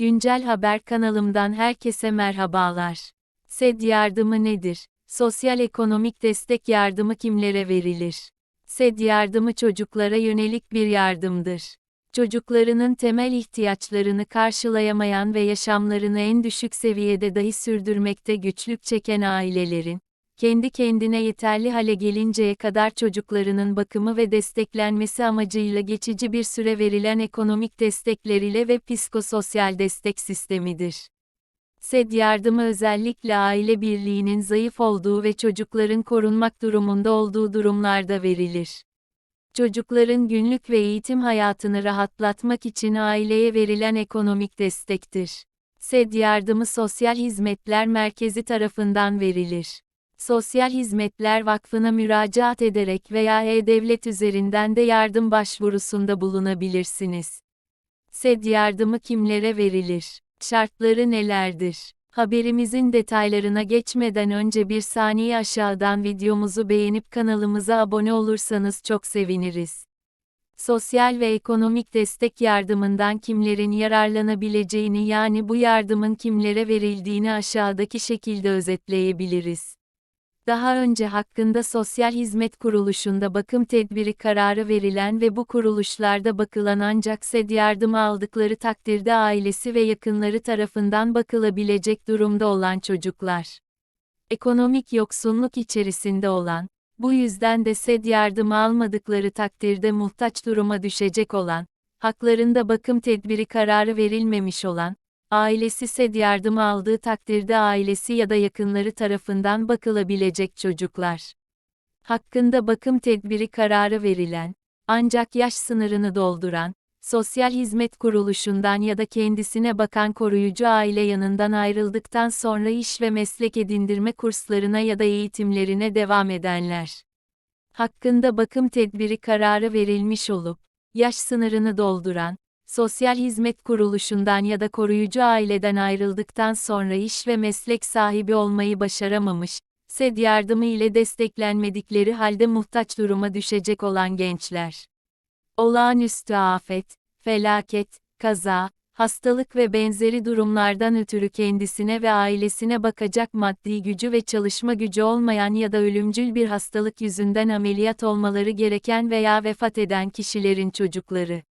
Güncel Haber kanalımdan herkese merhabalar. SED yardımı nedir? Sosyal ekonomik destek yardımı kimlere verilir? SED yardımı çocuklara yönelik bir yardımdır. Çocuklarının temel ihtiyaçlarını karşılayamayan ve yaşamlarını en düşük seviyede dahi sürdürmekte güçlük çeken ailelerin, kendi kendine yeterli hale gelinceye kadar çocuklarının bakımı ve desteklenmesi amacıyla geçici bir süre verilen ekonomik destekler ile ve psikososyal destek sistemidir. SED yardımı özellikle aile birliğinin zayıf olduğu ve çocukların korunmak durumunda olduğu durumlarda verilir. Çocukların günlük ve eğitim hayatını rahatlatmak için aileye verilen ekonomik destektir. SED yardımı Sosyal Hizmetler Merkezi tarafından verilir. Sosyal Hizmetler Vakfı'na müracaat ederek veya e-devlet üzerinden de yardım başvurusunda bulunabilirsiniz. SED yardımı kimlere verilir? Şartları nelerdir? Haberimizin detaylarına geçmeden önce bir saniye aşağıdan videomuzu beğenip kanalımıza abone olursanız çok seviniriz. Sosyal ve ekonomik destek yardımından kimlerin yararlanabileceğini yani bu yardımın kimlere verildiğini aşağıdaki şekilde özetleyebiliriz. Daha önce hakkında Sosyal Hizmet Kuruluşu'nda bakım tedbiri kararı verilen ve bu kuruluşlarda bakılan ancak SED yardımı aldıkları takdirde ailesi ve yakınları tarafından bakılabilecek durumda olan çocuklar. Ekonomik yoksunluk içerisinde olan, bu yüzden de SED yardımı almadıkları takdirde muhtaç duruma düşecek olan, haklarında bakım tedbiri kararı verilmemiş olan, Ailesi SED yardımı aldığı takdirde ailesi ya da yakınları tarafından bakılabilecek çocuklar. Hakkında bakım tedbiri kararı verilen, ancak yaş sınırını dolduran, sosyal hizmet kuruluşundan ya da kendisine bakan koruyucu aile yanından ayrıldıktan sonra iş ve meslek edindirme kurslarına ya da eğitimlerine devam edenler. Hakkında bakım tedbiri kararı verilmiş olup, yaş sınırını dolduran, sosyal hizmet kuruluşundan ya da koruyucu aileden ayrıldıktan sonra iş ve meslek sahibi olmayı başaramamış, SED yardımı ile desteklenmedikleri halde muhtaç duruma düşecek olan gençler. Olağanüstü afet, felaket, kaza, hastalık ve benzeri durumlardan ötürü kendisine ve ailesine bakacak maddi gücü ve çalışma gücü olmayan ya da ölümcül bir hastalık yüzünden ameliyat olmaları gereken veya vefat eden kişilerin çocukları.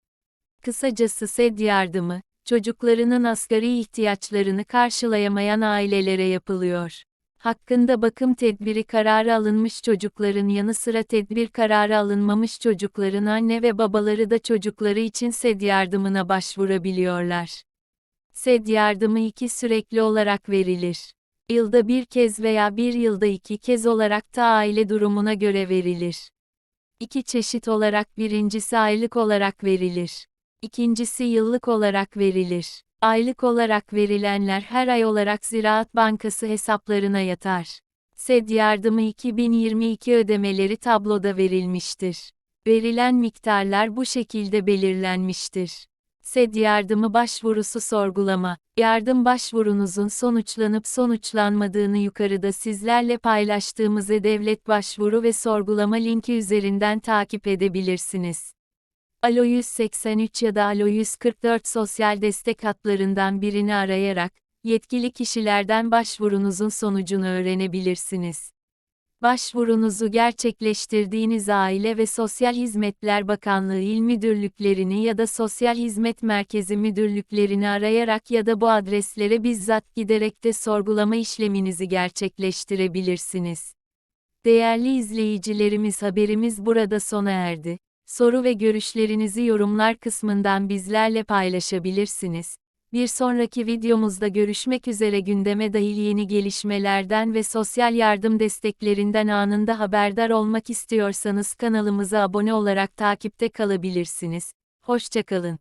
Kısacası SED yardımı, çocuklarının asgari ihtiyaçlarını karşılayamayan ailelere yapılıyor. Hakkında bakım tedbiri kararı alınmış çocukların yanı sıra tedbir kararı alınmamış çocukların anne ve babaları da çocukları için SED yardımına başvurabiliyorlar. SED yardımı iki sürekli olarak verilir. Yılda bir kez veya bir yılda iki kez olarak da aile durumuna göre verilir. İki çeşit olarak birincisi aylık olarak verilir. İkincisi yıllık olarak verilir. Aylık olarak verilenler her ay olarak Ziraat Bankası hesaplarına yatar. SED yardımı 2022 ödemeleri tabloda verilmiştir. Verilen miktarlar bu şekilde belirlenmiştir. SED yardımı başvurusu sorgulama. Yardım başvurunuzun sonuçlanıp sonuçlanmadığını yukarıda sizlerle paylaştığımız e-devlet başvuru ve sorgulama linki üzerinden takip edebilirsiniz. Alo 183 ya da Alo 144 sosyal destek hatlarından birini arayarak, yetkili kişilerden başvurunuzun sonucunu öğrenebilirsiniz. Başvurunuzu gerçekleştirdiğiniz Aile ve Sosyal Hizmetler Bakanlığı İl Müdürlüklerini ya da Sosyal Hizmet Merkezi Müdürlüklerini arayarak ya da bu adreslere bizzat giderek de sorgulama işleminizi gerçekleştirebilirsiniz. Değerli izleyicilerimiz haberimiz burada sona erdi. Soru ve görüşlerinizi yorumlar kısmından bizlerle paylaşabilirsiniz. Bir sonraki videomuzda görüşmek üzere gündeme dahil yeni gelişmelerden ve sosyal yardım desteklerinden anında haberdar olmak istiyorsanız kanalımıza abone olarak takipte kalabilirsiniz. Hoşçakalın.